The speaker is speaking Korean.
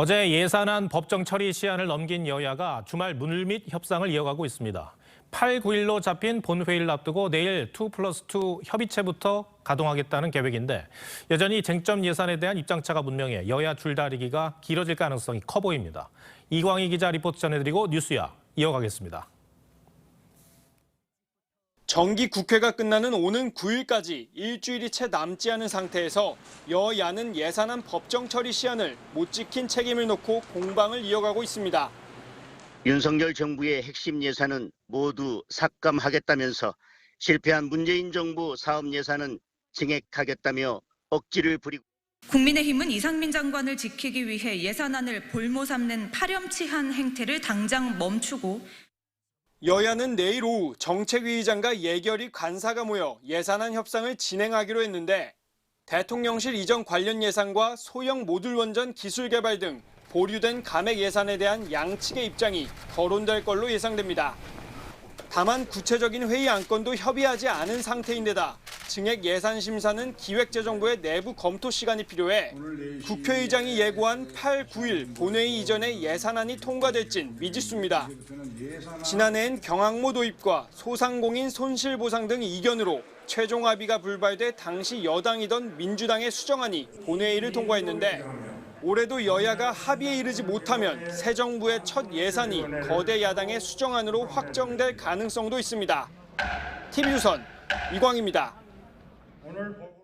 어제 예산안 법정 처리 시한을 넘긴 여야가 주말 물밑 협상을 이어가고 있습니다. 8, 9일로 잡힌 본회의를 앞두고 내일 2 플러스 2 협의체부터 가동하겠다는 계획인데 여전히 쟁점 예산에 대한 입장차가 분명해 여야 줄다리기가 길어질 가능성이 커 보입니다. 이광희 기자 리포트 전해드리고 뉴스야 이어가겠습니다. 정기 국회가 끝나는 오는 9일까지 일주일이 채 남지 않은 상태에서 여야는 예산안 법정 처리 시한을 못 지킨 책임을 놓고 공방을 이어가고 있습니다. 윤석열 정부의 핵심 예산은 모두 삭감하겠다면서 실패한 문재인 정부 사업 예산은 증액하겠다며 억지를 부리고 국민의힘은 이상민 장관을 지키기 위해 예산안을 볼모 삼는 파렴치한 행태를 당장 멈추고 여야는 내일 오후 정책위의장과 예결위 간사가 모여 예산안 협상을 진행하기로 했는데 대통령실 이전 관련 예산과 소형 모듈 원전 기술 개발 등 보류된 감액 예산에 대한 양측의 입장이 거론될 걸로 예상됩니다. 다만 구체적인 회의 안건도 협의하지 않은 상태인데다 증액 예산 심사는 기획재정부의 내부 검토 시간이 필요해 국회의장이 예고한 8, 9일 본회의 이전에 예산안이 통과될진 미지수입니다. 지난해엔 경항모 도입과 소상공인 손실보상 등 이견으로 최종 합의가 불발돼 당시 여당이던 민주당의 수정안이 본회의를 통과했는데 올해도 여야가 합의에 이르지 못하면 새 정부의 첫 예산이 거대 야당의 수정안으로 확정될 가능성도 있습니다. TV조선 이광입니다. 我那儿我。